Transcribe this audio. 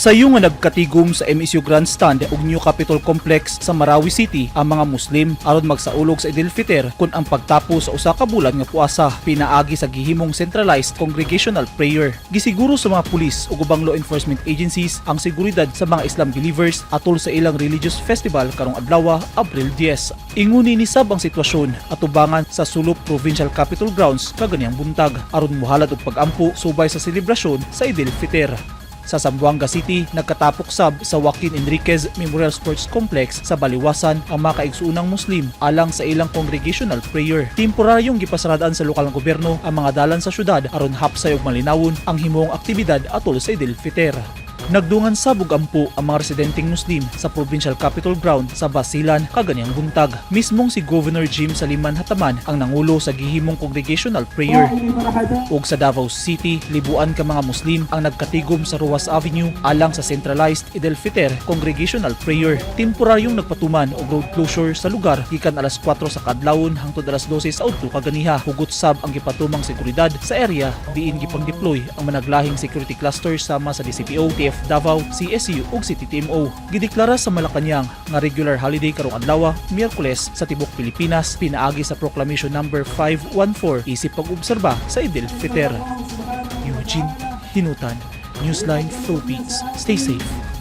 Sayo nga nagkatigom sa MSU Grandstand ug New Capitol Complex sa Marawi City ang mga Muslim aron magsaulog sa Idil Fitr kun ang pagtapos sa usa ka bulan nga puasa pinaagi sa gihimong centralized congregational prayer. Gisiguro sa mga pulis ug ubang law enforcement agencies ang seguridad sa mga Islam believers atol sa ilang religious festival karong adlaw Abril 10. Inguni ni sab ang sitwasyon at tubangan sa Sulup Provincial Capitol Grounds kaganiyang buntag aron muhalad og pagampo subay sa selebrasyon sa Idil Fitr. Sa Zamboanga City, nagkatapok sab sa Joaquin Enriquez Memorial Sports Complex sa Baliwasan ang mga kaigsuunang Muslim alang sa ilang congregational prayer. Temporaryong gipasaradaan sa lokal ng gobyerno ang mga dalan sa syudad aron hapsay ug malinawon ang himong aktibidad atol sa Idil Fitr. Nagdungan sa bugampo ang mga residenteng Muslim sa Provincial Capitol Ground sa Basilan kaganyang buntag. Mismong si Governor Jim Saliman Hataman ang nangulo sa gihimong congregational prayer. Ug sa Davao City, libuan ka mga Muslim ang nagkatigom sa Ruas Avenue alang sa centralized Idel Fitr congregational prayer. Temporaryong nagpatuman og road closure sa lugar gikan alas 4 sa kadlawon hangtod alas 12 sa adto kaganiha. Hugot sab ang gipatumang seguridad sa area diin gipang-deploy ang managlahing security cluster sama sa DCPO, TF Davao, CSU ug City TMO. Gideklara sa Malacañang nga regular holiday karong adlaw, Miyerkules sa tibok Pilipinas pinaagi sa Proclamation number 514 isip pag-obserba sa Idil Fitr. Eugene Hinutan, Newsline Philippines. Stay safe.